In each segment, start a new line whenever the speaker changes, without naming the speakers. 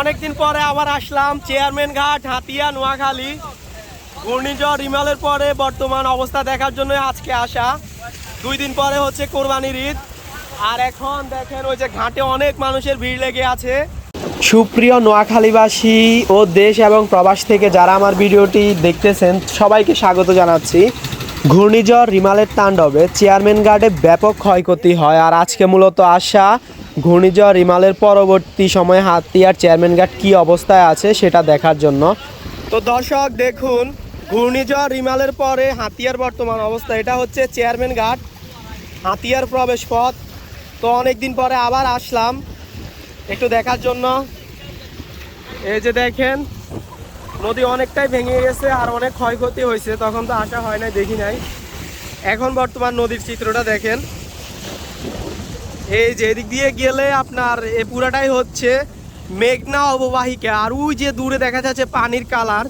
অনেকদিন পরে আবার আসলাম চেয়ারম্যান ঘাট, হাতিয়া, নোয়াখালী, ঘূর্ণিঝড়, রিমালের পরে বর্তমান অবস্থা দেখার জন্য আজকে আসা। দুই দিন পরে হচ্ছে কোরবানির ঈদ। আর এখন দেখেন ওই যে ঘাটে অনেক মানুষের ভিড় লেগে আছে। সুপ্রিয় নোয়াখালীবাসী ও দেশ এবং প্রবাস থেকে যারা আমার ভিডিওটি দেখতেছেন, সবাইকে স্বাগত জানাচ্ছি। ঘূর্ণিঝড় রিমালের তাণ্ডবে চেয়ারম্যান গার্ডে ব্যাপক ক্ষয়ক্ষতি হয়। আর আজকে মূলত আসা ঘূর্ণিঝড় রিমালের পরবর্তী সময়ে হাতিয়ার চেয়ারম্যান গার্ড কী অবস্থায় আছে সেটা দেখার জন্য। তো দর্শক, দেখুন, ঘূর্ণিঝড় রিমালের পরে হাতিয়ার বর্তমান অবস্থা। এটা হচ্ছে চেয়ারম্যান ঘাট হাতিয়ার প্রবেশ পথ। তো অনেক দিন পরে আবার আসলাম। একটু দেখার জন্য। এই যে দেখেন নদী অনেকটাই ভেঙে গেছে আর অনেক ক্ষয়ক্ষতি হয়েছে, তখন তো আসা হয় নাই, দেখি নাই। এখন বর্তমান নদীর চিত্রটা দেখেন। এই যে এদিক দিয়ে গেলে আপনার এ পুরাটাই হচ্ছে মেঘনা অববাহিকা, আর ওই যে দূরে দেখা যাচ্ছে পানির কালার।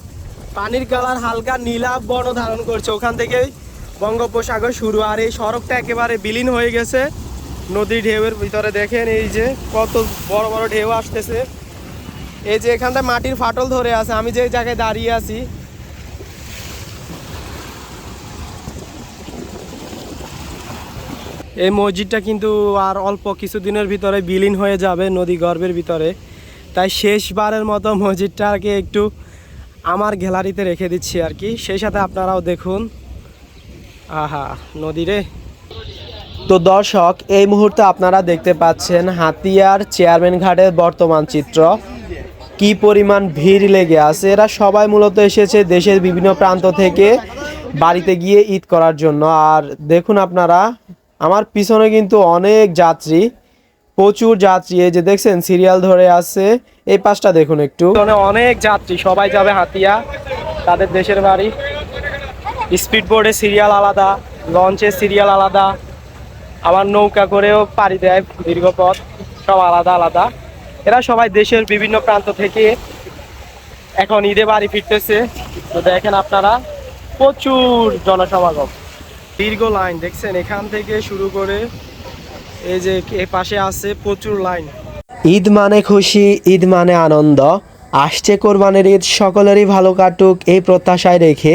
পানির কালার হালকা নীলাভ বর্ণ ধারণ করছে, ওখান থেকেই বঙ্গোপসাগর শুরু। আর এই সড়কটা একেবারে বিলীন হয়ে গেছে। নদী ঢেউয়ের ভিতরে দেখেন এই যে কত বড় বড় ঢেউ আসতেছে। এই যে এখানটা মাটির ফাটল ধরে আছে, আমি যে জায়গায় দাঁড়িয়ে আছি। এই মসজিদটা কিন্তু আর অল্প কিছুদিনের ভিতরে বিলীন হয়ে যাবে নদী গর্ভের ভিতরে। তাই শেষবারের মতো মসজিদটাকে একটু আমার গ্যালারিতে রেখে দিচ্ছি আর কি। সেই সাথে আপনারাও দেখুন। আহা নদীরে তো দর্শক, এই মুহূর্তে আপনারা দেখতে পাচ্ছেন হাতিয়ার চেয়ারম্যান ঘাটের বর্তমান চিত্র। কি পরিমাণ ভিড় লেগে আছে? এরা সবাই মূলত এসেছে দেশের বিভিন্ন প্রান্ত থেকে বাড়িতে গিয়ে ঈদ করার জন্য। আর দেখুন আপনারা, আমার পিছনে কিন্তু অনেক যাত্রী, প্রচুর যাত্রী। এই যে দেখছেন, সিরিয়াল ধরে আছে। এই পাশটা দেখুন একটু। অনেক যাত্রী, সবাই যাবে হাতিয়া, তাদের দেশের বাড়ি। স্পিড বোর্ডে সিরিয়াল আলাদা, লঞ্চে সিরিয়াল আলাদা, আবার নৌকা করেও পাড়ি দেয় দীর্ঘ পথ, সব আলাদা আলাদা। এরা সবাই দেশের বিভিন্ন প্রান্ত থেকে এখন ঈদে বাড়ি ফিরতেছে। তো দেখেন আপনারা, প্রচুর জনসমাগম। দীর্ঘ লাইন, দেখছেন? এখান থেকে শুরু করে এই যে এ পাশে আছে প্রচুর লাইন। ঈদ মানে খুশি, ঈদ মানে আনন্দ। আসছে কোরবানের ঈদ, সকলেরই ভালো কাটুক, এই প্রত্যাশায় রেখে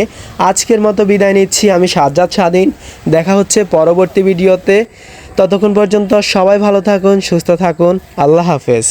আজকের মতো বিদায় নিচ্ছি আমি সাজ্জাদ স্বাধীন। দেখা হচ্ছে পরবর্তী ভিডিওতে। ততক্ষণ পর্যন্ত সবাই ভালো থাকুন, সুস্থ থাকুন। আল্লাহ হাফেজ।